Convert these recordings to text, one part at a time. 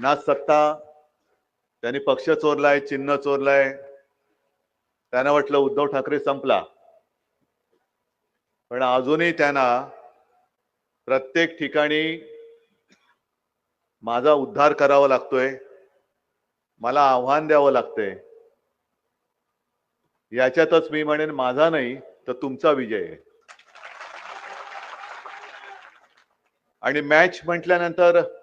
ना सत्ता त्यांनी पक्ष चोरलाय चिन्ह चोरलाय. त्यांना वाटलं उद्धव ठाकरे संपला. पण अजूनही त्यांना प्रत्येक ठिकाणी माझा उद्धार करावा लागतोय. मला आव्हान द्यावं लागतंय. याच्यातच मी म्हणेन माझा नाही तर तुमचा विजय आहे. आणि मॅच म्हटल्यानंतर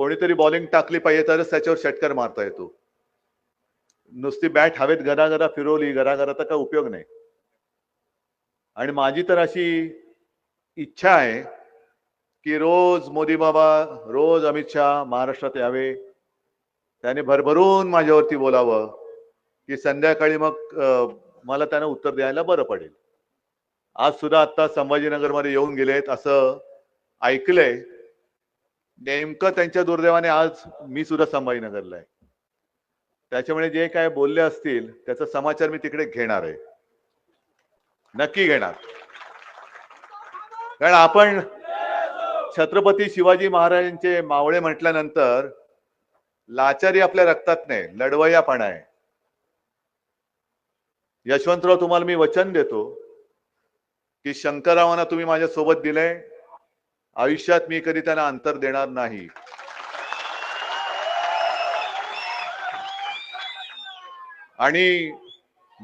कोणीतरी बॉलिंग टाकली पाहिजे तरच त्याच्यावर षटकार मारता येतो. नुसती बॅट हवेत घराघरा फिरवली घराघरा तर काय उपयोग नाही. आणि माझी तर अशी इच्छा आहे की रोज मोदी बाबा रोज अमित शहा महाराष्ट्रात यावे. त्याने भरभरून माझ्यावरती बोलावं की संध्याकाळी मग मला त्यांना उत्तर द्यायला बरं पडेल. आज सुद्धा आता संभाजीनगरमध्ये येऊन गेलेत असं ऐकलंय. नेमकं त्यांच्या दुर्दैवाने आज मी सुद्धा संभाजीनगरला आहे त्याच्यामुळे जे काय बोलले असतील त्याचा समाचार मी तिकडे घेणार आहे. नक्की घेणार. कारण आपण छत्रपती शिवाजी महाराजांचे मावळे म्हटल्यानंतर लाचारी आपल्या रक्तात नाही लढवय्यापणा आहे. यशवंतराव तुम्हाला मी वचन देतो की शंकररावांना तुम्ही माझ्या सोबत दिलंय. आयुष्यात मी कधी त्यांना अंतर देणार नाही. आणि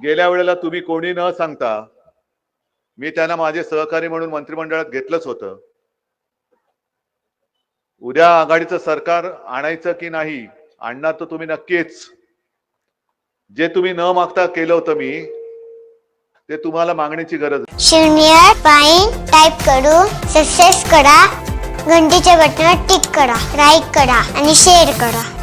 गेल्या वेळेला तुम्ही कोणी न सांगता मी त्यांना माझे सहकारी म्हणून मंत्रिमंडळात घेतलंच होतं. उद्या आघाडीचं सरकार आणायचं की नाही आणणार तर तुम्ही नक्कीच. जे तुम्ही न मागता केलं होतं मी ते तुम्हाला मागण्याची गरज आहे. शून्य पाईन टाईप करू. सक्सेस करा. घंटीच्या बटनावर टिक करा. लाईक करा. आणि शेअर करा.